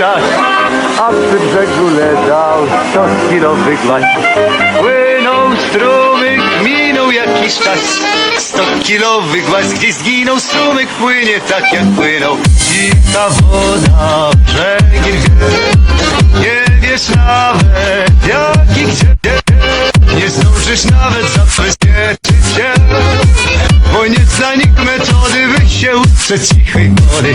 nas, a przy brzegu leżał stokilowy glaj. Płynął strumyk, minął jakiś czas, stokilowy głaz, gdzie zginął strumyk, płynie tak jak płynął. Cicha woda, brzegi nie wiesz nawet jak i gdzie, nie zdążysz nawet zabezpieczyć się, bo nie zanik metody, by się ustrzec cichej wody.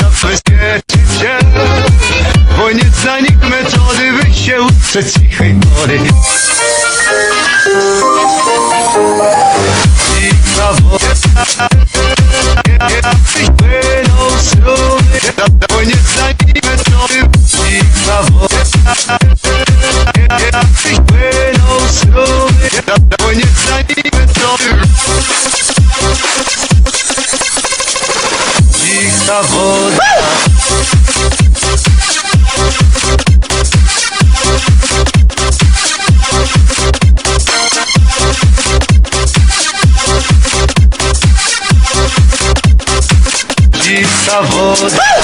za wszystkie cicie Bo nic na nich metody, wy się utrze cichej pory love hold.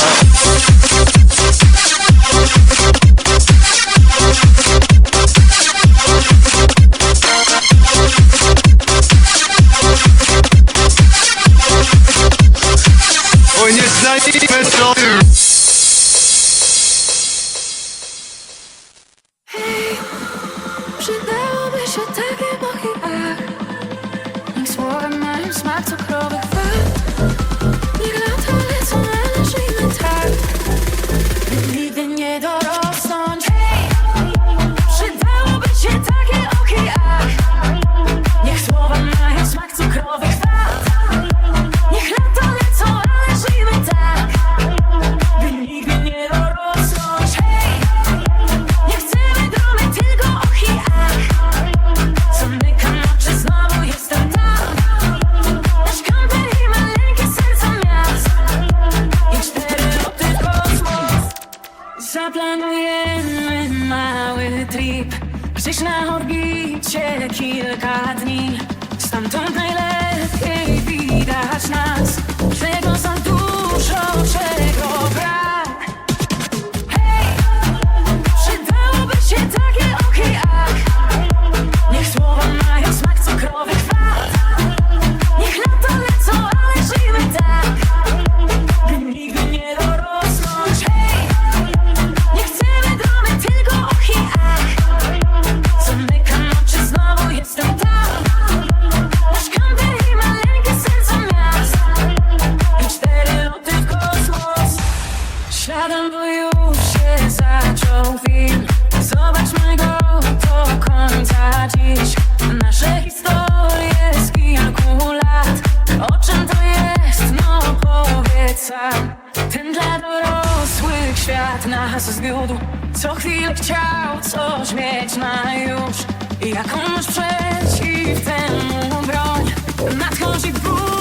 Zaplanujemy mały trip. Gdzieś na orbicie kilka dni. Stamtąd najlepiej widać nas. świat nas zwiódł Co chwilę chciał coś mieć na już. Jakąś przeciw temu broń. Nadchodzi ból